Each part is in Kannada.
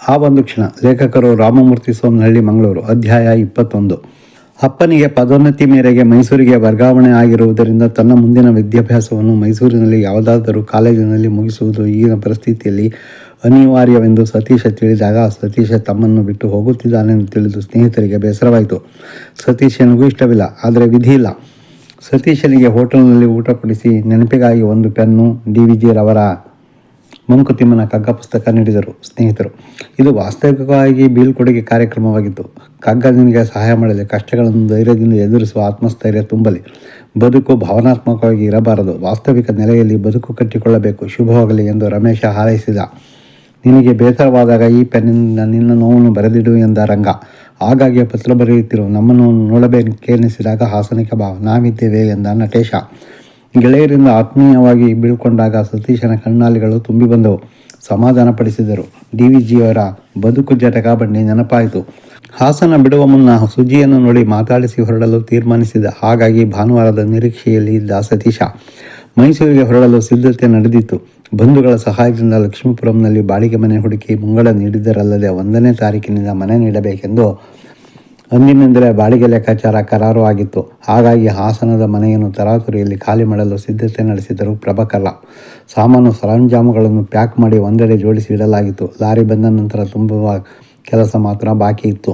ಆ ಒಂದು ಕ್ಷಣ ಲೇಖಕರು ರಾಮಮೂರ್ತಿ ಸೋಮನಹಳ್ಳಿ, ಮಂಗಳೂರು, ಅಧ್ಯಾಯ ಇಪ್ಪತ್ತೊಂದು. ಅಪ್ಪನಿಗೆ ಪದೋನ್ನತಿ ಮೇರೆಗೆ ಮೈಸೂರಿಗೆ ವರ್ಗಾವಣೆ ಆಗಿರುವುದರಿಂದ ತನ್ನ ಮುಂದಿನ ವಿದ್ಯಾಭ್ಯಾಸವನ್ನು ಮೈಸೂರಿನಲ್ಲಿ ಯಾವುದಾದರೂ ಕಾಲೇಜಿನಲ್ಲಿ ಮುಗಿಸುವುದು ಈಗಿನ ಪರಿಸ್ಥಿತಿಯಲ್ಲಿ ಅನಿವಾರ್ಯವೆಂದು ಸತೀಶ ತಿಳಿದಾಗ ಸತೀಶ ತಮ್ಮನ್ನು ಬಿಟ್ಟು ಹೋಗುತ್ತಿದ್ದಾನೆಂದು ತಿಳಿದು ಸ್ನೇಹಿತರಿಗೆ ಬೇಸರವಾಯಿತು. ಸತೀಶನಿಗೂ ಇಷ್ಟವಿಲ್ಲ, ಆದರೆ ವಿಧಿ ಇಲ್ಲ. ಸತೀಶನಿಗೆ ಹೋಟೆಲ್ನಲ್ಲಿ ಊಟ ಕೊಡಿಸಿ ನೆನಪಿಗಾಗಿ ಒಂದು ಪೆನ್ನು, ಡಿ ವಿ ಜಿರವರ ಮಂಕುತಿಮ್ಮನ ಕಗ್ಗ ಪುಸ್ತಕ ನೀಡಿದರು ಸ್ನೇಹಿತರು. ಇದು ವಾಸ್ತವಿಕವಾಗಿ ಬೀಳ್ಕೊಡುಗೆ ಕಾರ್ಯಕ್ರಮವಾಗಿತ್ತು. ಕಗ್ಗ ನಿನಗೆ ಸಹಾಯ ಮಾಡಲಿ ಕಷ್ಟಗಳನ್ನು ಧೈರ್ಯದಿಂದ ಎದುರಿಸುವ ಆತ್ಮಸ್ಥೈರ್ಯ ತುಂಬಲಿ. ಬದುಕು ಭಾವನಾತ್ಮಕವಾಗಿ ಇರಬಾರದು. ವಾಸ್ತವಿಕ ನೆಲೆಯಲ್ಲಿ ಬದುಕು ಕಟ್ಟಿಕೊಳ್ಳಬೇಕು. ಶುಭವಾಗಲಿ ಎಂದು ರಮೇಶ ಹಾರೈಸಿದ. ನಿನಗೆ ಬೇಸರವಾದಾಗ ಈ ಪೆನ್ನಿಂದ ನಿನ್ನ ನೋವನ್ನು ಬರೆದಿಡು ಎಂದ ರಂಗ. ಆಗಾಗ್ಗೆ ಪತ್ರ ಬರೆಯುತ್ತಿರುವ ನಮ್ಮನ್ನು ನೋಡಬೇಕೆನಿಸಿದಾಗ ಹಾಸನಿಕ ಭಾವ. ನಾವಿದ್ದೇವೆ ಎಂದ ನಟೇಶ. ಗೆಳೆಯರಿಂದ ಆತ್ಮೀಯವಾಗಿ ಬೀಳ್ಕೊಂಡಾಗ ಸತೀಶನ ಕಣ್ಣಾಲಿಗಳು ತುಂಬಿ ಬಂದವು. ಸಮಾಧಾನಪಡಿಸಿದರು ಡಿ ವಿ ಜಿಯವರ ಬದುಕು ಜಟಕ ಬಂಡಿ ನೆನಪಾಯಿತು. ಹಾಸನ ಬಿಡುವ ಮುನ್ನ ಸುಜಿಯನ್ನು ನೋಡಿ ಮಾತಾಡಿಸಿ ಹೊರಡಲು ತೀರ್ಮಾನಿಸಿದ ಹಾಗಾಗಿ ಭಾನುವಾರದ ನಿರೀಕ್ಷೆಯಲ್ಲಿ ಇದ್ದ ಸತೀಶ ಮೈಸೂರಿಗೆ ಹೊರಡಲು ಸಿದ್ಧತೆ ನಡೆದಿತ್ತು. ಬಂಧುಗಳ ಸಹಾಯದಿಂದ ಲಕ್ಷ್ಮೀಪುರಂನಲ್ಲಿ ಬಾಡಿಗೆ ಮನೆ ಹುಡುಕಿ ಮುಂಗಡ ನೀಡಿದ್ದರಲ್ಲದೆ ಒಂದನೇ ತಾರೀಕಿನಿಂದ ಮನೆ ನೀಡಬೇಕೆಂದು ಅಂದಿನಿಂದಲೇ ಬಾಡಿಗೆ ಲೆಕ್ಕಾಚಾರ ಕರಾರು ಆಗಿತ್ತು ಹಾಗಾಗಿ ಹಾಸನದ ಮನೆಯನ್ನು ತರಾತುರಿಯಲ್ಲಿ ಖಾಲಿ ಮಾಡಲು ಸಿದ್ಧತೆ ನಡೆಸಿದರು ಪ್ರಭಕಲ್ಲ ಸಾಮಾನು ಸರಂಜಾಮುಗಳನ್ನು ಪ್ಯಾಕ್ ಮಾಡಿ ಒಂದೆಡೆ ಜೋಡಿಸಿ ಇಡಲಾಗಿತ್ತು. ಲಾರಿ ಬಂದ ನಂತರ ತುಂಬುವ ಕೆಲಸ ಮಾತ್ರ ಬಾಕಿ ಇತ್ತು.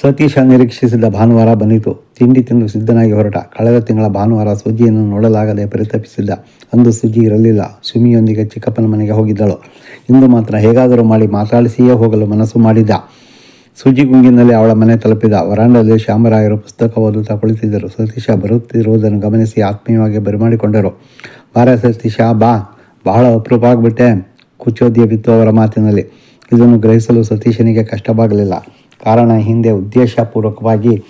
ಸತೀಶ ನಿರೀಕ್ಷಿಸಿದ ಭಾನುವಾರ ಬಂದಿತು. ತಿಂಡಿ ತಿಂದು ಸಿದ್ಧನಾಗಿ ಹೊರಟ. ಕಳೆದ ತಿಂಗಳ ಭಾನುವಾರ ಸುಜಿಯನ್ನು ನೋಡಲಾಗದೆ ಪರಿತಪಿಸಿದ್ದ. ಅಂದು ಸುಜಿ ಇರಲಿಲ್ಲ. ಸುಮಿಯೊಂದಿಗೆ ಚಿಕ್ಕಪ್ಪನ ಮನೆಗೆ ಹೋಗಿದ್ದಳು. ಇಂದು ಮಾತ್ರ ಹೇಗಾದರೂ ಮಾಡಿ ಮಾತಾಡಿಸಿಯೇ ಹೋಗಲು ಮನಸ್ಸು ಮಾಡಿದ್ದ. ಸುಜಿ ಗುಂಗಿನಲ್ಲಿ ಅವಳ ಮನೆ ತಲುಪಿದ ವರಾಂಡದಲ್ಲಿ ಶ್ಯಾಮರಾಯರು ಪುಸ್ತಕ ಓದುತ್ತಾ ಕುಳಿತಿದ್ದರು ಸತೀಶ ಬರುತ್ತಿರುವುದನ್ನು ಗಮನಿಸಿ ಆತ್ಮೀಯವಾಗಿ ಬರಿಮಾಡಿಕೊಂಡರು. ಬಾರ ಸತೀಶ, ಬಾ. ಬಹಳ ಅಪರೂಪ ಆಗಿಬಿಟ್ಟೆ ಕುಚೋದ್ಯ ಬಿತ್ತು ಅವರ ಮಾತಿನಲ್ಲಿ. ಇದನ್ನು ಗ್ರಹಿಸಲು ಸತೀಶನಿಗೆ ಕಷ್ಟವಾಗಲಿಲ್ಲ. ಕಾರಣ ಹಿಂದೆ ಉದ್ದೇಶಪೂರ್ವಕವಾಗಿ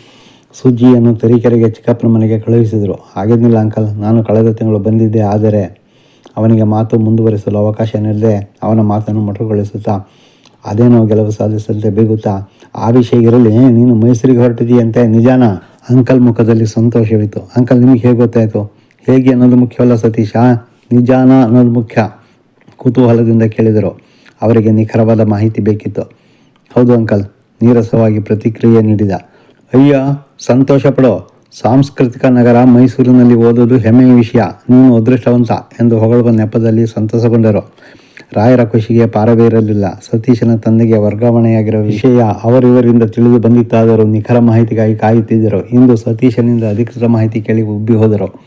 ಸುಜ್ಜಿಯನ್ನು ತರೀಕೆರೆಗೆ ಚಿಕ್ಕಪ್ಪನ ಮನೆಗೆ ಕಳುಹಿಸಿದರು. ಹಾಗೇನಿಲ್ಲ ಅಂಕಲ್, ನಾನು ಕಳೆದ ತಿಂಗಳು ಬಂದಿದ್ದೆ, ಆದರೆ ಅವನಿಗೆ ಮಾತು ಮುಂದುವರಿಸಲು ಅವಕಾಶ ನೀಡದೆ ಅವನ ಮಾತನ್ನು ಮೊಟಕುಗೊಳಿಸುತ್ತಾ ಅದೇನೋ ಗೆಲುವು ಸಾಧಿಸದಂತೆ ಬೇಗುತ್ತಾ? ಆ ವಿಷಯ ಇರಲಿ ನೀನು ಮೈಸೂರಿಗೆ ಹೊರಟಿದೀಯಂತೆ ನಿಜಾನ? ಅಂಕಲ್ ಮುಖದಲ್ಲಿ ಸಂತೋಷವಿತ್ತು ಅಂಕಲ್, ನಿಮಗೆ ಹೇಗೆ ಗೊತ್ತಾಯಿತು? ಹೇಗೆ ಅನ್ನೋದು ಮುಖ್ಯವಲ್ಲ ಸತೀಶ. ನಿಜಾನ ಅನ್ನೋದು ಮುಖ್ಯ, ಕುತೂಹಲದಿಂದ ಕೇಳಿದರು. ಅವರಿಗೆ ನಿಖರವಾದ ಮಾಹಿತಿ ಬೇಕಿತ್ತು. ಹೌದು ಅಂಕಲ್, ನೀರಸವಾಗಿ ಪ್ರತಿಕ್ರಿಯೆ ನೀಡಿದ. ಅಯ್ಯ, ಸಂತೋಷ ಪಡೋ. ಸಾಂಸ್ಕೃತಿಕ ನಗರ ಮೈಸೂರಿನಲ್ಲಿ ಓದೋದು ಹೆಮ್ಮೆಯ ವಿಷಯ. ನೀನು ಅದೃಷ್ಟವಂತ ಎಂದು ಹೊಗಳುವ ನೆಪದಲ್ಲಿ ಸಂತಸಗೊಂಡರು. ರಾಯರ ಖುಷಿಗೆ ಪಾರವೇ ಇರಲಿಲ್ಲ. ಸತೀಶನ ತಂದೆಗೆ ವರ್ಗಾವಣೆಯಾಗಿರುವ ವಿಷಯ ಅವರಿವರಿಂದ ತಿಳಿದು ಬಂದಿತ್ತಾದರೂ ನಿಖರ ಮಾಹಿತಿಗಾಗಿ ಕಾಯುತ್ತಿದ್ದರು. ಇಂದು ಸತೀಶನಿಂದ ಅಧಿಕೃತ ಮಾಹಿತಿ ಕೇಳಿ ಉಬ್ಬಿ ಹೋದರು.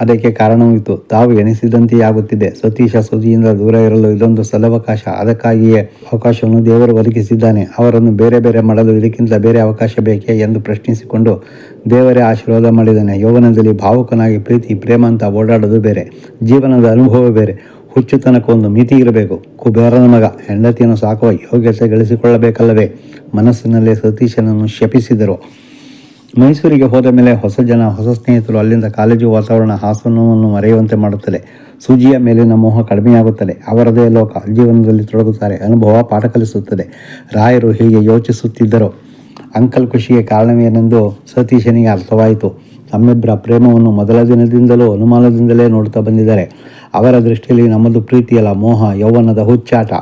ಅದಕ್ಕೆ ಕಾರಣವಿತ್ತು ತಾವು ಎಣಿಸಿದಂತೆಯೇ ಆಗುತ್ತಿದೆ ಸತೀಶ ಸುದಿಯಿಂದ ದೂರ ಇರಲು ಇದೊಂದು ಸಲವಕಾಶ. ಅದಕ್ಕಾಗಿಯೇ ಅವಕಾಶವನ್ನು ದೇವರು ಒದಗಿಸಿದ್ದಾನೆ. ಅವರನ್ನು ಬೇರೆ ಬೇರೆ ಮಾಡಲು ಇದಕ್ಕಿಂತ ಬೇರೆ ಅವಕಾಶ ಬೇಕೇ ಎಂದು ಪ್ರಶ್ನಿಸಿಕೊಂಡು ದೇವರೇ ಆಶೀರ್ವಾದ ಮಾಡಿದ್ದಾನೆ. ಯೌವನದಲ್ಲಿ ಭಾವುಕನಾಗಿ ಪ್ರೀತಿ, ಪ್ರೇಮ ಅಂತ ಓಡಾಡೋದು ಬೇರೆ. ಜೀವನದ ಅನುಭವ ಬೇರೆ. ಹುಚ್ಚುತನಕ್ಕೊಂದು ಮಿತಿ ಇರಬೇಕು. ಕುಬೇರನ ಮಗ, ಹೆಂಡತಿಯನ್ನು ಸಾಕುವ ಯೋಗ್ಯತೆ ಗಳಿಸಿಕೊಳ್ಳಬೇಕಲ್ಲವೇ? ಮನಸ್ಸಿನಲ್ಲೇ ಸತೀಶನನ್ನು ಶಪಿಸಿದರು. ಮೈಸೂರಿಗೆ ಹೋದ ಮೇಲೆ ಹೊಸ ಜನ, ಹೊಸ ಸ್ನೇಹಿತರು ಅಲ್ಲಿಂದ ಕಾಲೇಜು ವಾತಾವರಣ ಹಾಸನವನ್ನು ಮರೆಯುವಂತೆ ಮಾಡುತ್ತದೆ ಸುಜಿಯ ಮೇಲಿನ ಮೋಹ ಕಡಿಮೆಯಾಗುತ್ತದೆ ಅವರದೇ ಲೋಕ, ಜೀವನದಲ್ಲಿ ತೊಡಗುತ್ತಾರೆ, ಅನುಭವ ಪಾಠ ಕಲಿಸುತ್ತದೆ. ರಾಯರು ಹೀಗೆ ಯೋಚಿಸುತ್ತಿದ್ದರು. ಅಂಕಲ್ ಖುಷಿಗೆ ಕಾರಣವೇನೆಂದು ಸತೀಶನಿಗೆ ಅರ್ಥವಾಯಿತು. ನಮ್ಮಿಬ್ಬರ ಪ್ರೇಮವನ್ನು ಮೊದಲ ದಿನದಿಂದಲೂ ಅನುಮಾನದಿಂದಲೇ ನೋಡುತ್ತಾ ಬಂದಿದ್ದಾರೆ. ಅವರ ದೃಷ್ಟಿಯಲ್ಲಿ ನಮ್ಮದು ಪ್ರೀತಿಯಲ್ಲ, ಮೋಹ, ಯೌವನದ ಹುಚ್ಚಾಟ.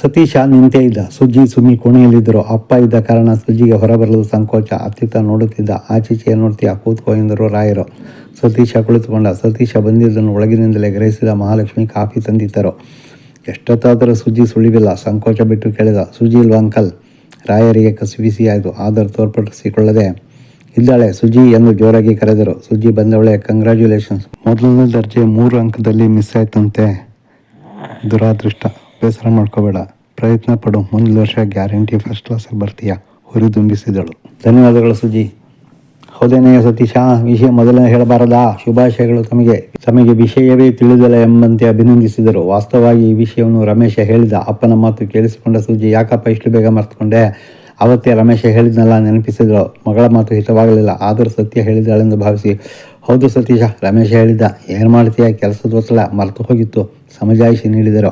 ಸತೀಶ ನಿಂತೇ ಇದ್ದ. ಸುಜ್ಜಿ ಸುಮ್ಮಿ ಕೋಣೆಯಲ್ಲಿದ್ದರು. ಅಪ್ಪ ಇದ್ದ ಕಾರಣ ಸುಜ್ಜಿಗೆ ಹೊರಬರಲು ಸಂಕೋಚ. ಅತ್ತಿತ್ತ ನೋಡುತ್ತಿದ್ದ ಆಚೀಚೆ ನೋಡ್ತೀಯ ಕೂತ್ಕೋ ಎಂದರು ರಾಯರು. ಸತೀಶ ಕುಳಿತುಕೊಂಡ. ಸತೀಶ ಬಂದಿದ್ದನ್ನು ಒಳಗಿನಿಂದಲೇ ಗ್ರಹಿಸಿದ ಮಹಾಲಕ್ಷ್ಮಿ ಕಾಫಿ ತಂದಿದ್ದರು. ಎಷ್ಟೊತ್ತಾದರೂ ಸುಜ್ಜಿ ಸುಳಿವಿಲ್ಲ. ಸಂಕೋಚ ಬಿಟ್ಟು ಕೇಳಿದ ಸುಜಿ ಅಂಕಲ್? ರಾಯರಿಗೆ ಕಸಿಬಿಸಿಯಾಯಿತು ಆದರೂ ತೋರ್ಪಡಿಸಿಕೊಳ್ಳದೆ ಇದ್ದಾಳೆ. ಸುಜಿ ಎಂದು ಜೋರಾಗಿ ಕರೆದರು. ಸುಜಿ ಬಂದವಳೆ ಕಂಗ್ರ್ಯಾಚುಲೇಷನ್ಸ್ ಮೊದಲನೇ ದರ್ಜೆ ಮೂರು ಅಂಕದಲ್ಲಿ ಮಿಸ್ ಆಯ್ತಂತೆ. ದುರಾದೃಷ್ಟ. ಬೇಸರ ಮಾಡ್ಕೋಬೇಡ. ಪ್ರಯತ್ನ ಪಡು. ಮುಂದಿನ ವರ್ಷ ಗ್ಯಾರಂಟಿ ಫಸ್ಟ್ ಕ್ಲಾಸಲ್ಲಿ ಬರ್ತೀಯ? ಹುರಿದುಂಬಿಸಿದಳು ಧನ್ಯವಾದಗಳು ಸುಜಿ. ಹೌದೇನೆಯ ಸತೀಶ? ವಿಷಯ ಮೊದಲನೇ ಹೇಳಬಾರದಾ? ಶುಭಾಶಯಗಳು ತಮಗೆ. ತಮಗೆ ವಿಷಯವೇ ತಿಳಿದಿಲ್ಲ ಎಂಬಂತೆ ಅಭಿನಂದಿಸಿದರು. ವಾಸ್ತವವಾಗಿ ಈ ವಿಷಯವನ್ನು ರಮೇಶ ಹೇಳಿದ ಅಪ್ಪನ ಮಾತು ಕೇಳಿಸಿಕೊಂಡ ಸುಜಿ, ಯಾಕಪ್ಪ ಇಷ್ಟು ಬೇಗ ಮರ್ತ್ಕೊಂಡೆ? ಅವತ್ತೇ ರಮೇಶ ಹೇಳಿದ್ನಲ್ಲ ನೆನಪಿಸಿದಳು ಮಗಳ ಮಾತು ಹಿತವಾಗಲಿಲ್ಲ, ಆದರೂ ಸತ್ಯ ಹೇಳಿದ್ದಾಳೆಂದು ಭಾವಿಸಿ. ಹೌದು ಸತೀಶ, ರಮೇಶ ಹೇಳಿದ್ದ, ಏನು ಮಾಡ್ತೀಯ? ಕೆಲಸದ ಒತ್ತಡ ಮರೆತು ಹೋಗಿತ್ತು, ಸಮಜಾಯಿಷಿ ನೀಡಿದರು.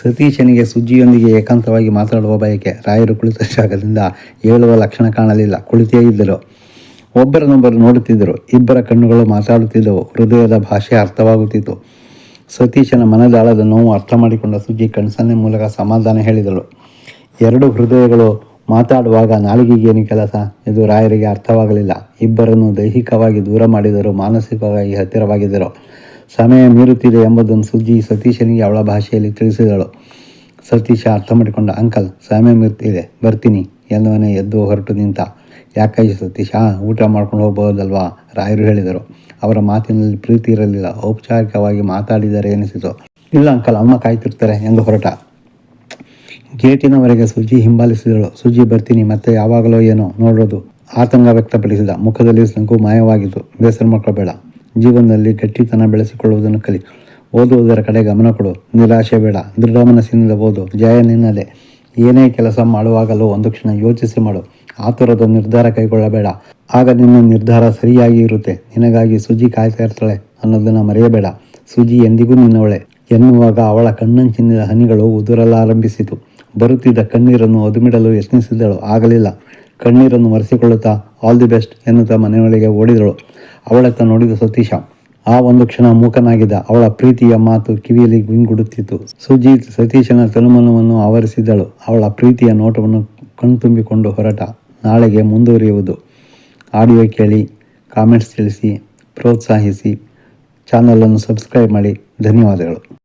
ಸತೀಶನಿಗೆ ಸುಜ್ಜಿಯೊಂದಿಗೆ ಏಕಾಂತವಾಗಿ ಮಾತನಾಡುವ ಬಯಕೆ, ರಾಯರು ಕುಳಿತ ಜಾಗದಿಂದ ಏಳುವ ಲಕ್ಷಣ ಕಾಣಲಿಲ್ಲ, ಕುಳಿತೇ ಇದ್ದರು. ಒಬ್ಬರನ್ನೊಬ್ಬರು ನೋಡುತ್ತಿದ್ದರು, ಇಬ್ಬರ ಕಣ್ಣುಗಳು ಮಾತಾಡುತ್ತಿದ್ದವು, ಹೃದಯದ ಭಾಷೆ ಅರ್ಥವಾಗುತ್ತಿತ್ತು. ಸತೀಶನ ಮನದಾಳದ ನೋವು ಅರ್ಥ ಮಾಡಿಕೊಂಡ ಸುಜ್ಜಿ ಕಣ್ಸನ್ನೆ ಮೂಲಕ ಸಮಾಧಾನ ಹೇಳಿದಳು. ಎರಡು ಹೃದಯಗಳು ಮಾತಾಡುವಾಗ ನಾಲಿಗೆಗೇನು ಕೆಲಸ? ಇದು ರಾಯರಿಗೆ ಅರ್ಥವಾಗಲಿಲ್ಲ. ಇಬ್ಬರನ್ನು ದೈಹಿಕವಾಗಿ ದೂರ ಮಾಡಿದರು ಮಾನಸಿಕವಾಗಿ ಹತ್ತಿರವಾಗಿದ್ದರು. ಸಮಯ ಮೀರುತ್ತಿದೆ ಎಂಬುದನ್ನು ಸುದ್ದಿ ಸತೀಶನಿಗೆ ಅವಳ ಭಾಷೆಯಲ್ಲಿ ತಿಳಿಸಿದಳು. ಸತೀಶ ಅರ್ಥ ಮಾಡಿಕೊಂಡ ಅಂಕಲ್, ಸಮಯ ಮೀರುತ್ತಿದೆ. ಬರ್ತೀನಿ. ಎಂದವನೇ ಎದ್ದು ಹೊರಟು ನಿಂತ. ಯಾಕೈ ಸತೀಶ? ಊಟ ಮಾಡ್ಕೊಂಡು ಹೋಗ್ಬೋದಲ್ವಾ ರಾಯರು ಹೇಳಿದರು. ಅವರ ಮಾತಿನಲ್ಲಿ ಪ್ರೀತಿ ಇರಲಿಲ್ಲ. ಔಪಚಾರಿಕವಾಗಿ ಮಾತಾಡಿದರೆ ಎನಿಸಿತು. ಇಲ್ಲ, ಅಂಕಲ್, ಅಮ್ಮ ಕಾಯ್ತಿರ್ತಾರೆ ಎಂದು ಹೊರಟ. ಗೇಟಿನವರೆಗೆ ಸುಜಿ ಹಿಂಬಾಲಿಸಿದಳು. ಸುಜಿ, ಬರ್ತೀನಿ, ಮತ್ತೆ ಯಾವಾಗಲೋ ಏನೋ ನೋಡೋದು ಆತಂಕ ವ್ಯಕ್ತಪಡಿಸಿದ. ಮುಖದಲ್ಲಿ ಸಂಕು ಮಾಯವಾಗಿತ್ತು. ಬೇಸರ ಮಾಡ್ಕೋಬೇಡ ಜೀವನದಲ್ಲಿ ಗಟ್ಟಿತನ ಬೆಳೆಸಿಕೊಳ್ಳುವುದನ್ನು ಕಲಿ. ಓದುವುದರ ಕಡೆ ಗಮನ ಕೊಡು. ನಿರಾಶೆ ಬೇಡ. ದೃಢ ಮನಸ್ಸಿನಿಂದ ಓದು. ಜಯ ನಿನ್ನದೇ. ಏನೇ ಕೆಲಸ ಮಾಡುವಾಗಲೂ ಒಂದು ಕ್ಷಣ ಯೋಚಿಸಿ ಮಾಡು. ಆತುರದ ನಿರ್ಧಾರ ಕೈಗೊಳ್ಳಬೇಡ. ಆಗ ನಿನ್ನ ನಿರ್ಧಾರ ಸರಿಯಾಗಿ ಇರುತ್ತೆ. ನಿನಗಾಗಿ ಸುಜಿ ಕಾಯ್ತಾ ಇರ್ತಾಳೆ ಅನ್ನೋದನ್ನು ಮರೆಯಬೇಡ. ಸುಜಿ ಎಂದಿಗೂ ನಿನ್ನವಳೆ. ಎನ್ನುವಾಗ ಅವಳ ಕಣ್ಣಂಚಿನ ಹನಿಗಳು ಉದುರಲಾರಂಭಿಸಿತು. ಬರುತ್ತಿದ್ದ ಕಣ್ಣೀರನ್ನು ಅದುಮಿಡಲು ಯತ್ನಿಸಿದ್ದಳು ಆಗಲಿಲ್ಲ. ಕಣ್ಣೀರನ್ನು ಮರೆಸಿಕೊಳ್ಳುತ್ತಾ ಆಲ್ ದಿ ಬೆಸ್ಟ್ ಎನ್ನುತ್ತಾ ಮನೆಯೊಳಗೆ ಓಡಿದಳು. ಅವಳತ್ತ ನೋಡಿದ ಸತೀಶ, ಆ ಒಂದು ಕ್ಷಣ ಮೂಕನಾಗಿದ್ದ ಅವಳ ಪ್ರೀತಿಯ ಮಾತು ಕಿವಿಯಲ್ಲಿ ಗುಂಗುಡುತ್ತಿತ್ತು. ಸುಜೀತ್ ಸತೀಶನ ತನುಮನವನ್ನು ಆವರಿಸಿದ್ದಳು ಅವಳ ಪ್ರೀತಿಯ ನೋಟವನ್ನು ಕಣ್ತುಂಬಿಕೊಂಡು ಹೊರಟ. ನಾಳೆಗೆ ಮುಂದುವರಿಯುವುದು. ಆಡಿಯೋ ಕೇಳಿ ಕಾಮೆಂಟ್ಸ್ ತಿಳಿಸಿ, ಪ್ರೋತ್ಸಾಹಿಸಿ ಚಾನಲನ್ನು ಸಬ್ಸ್ಕ್ರೈಬ್ ಮಾಡಿ. ಧನ್ಯವಾದಗಳು.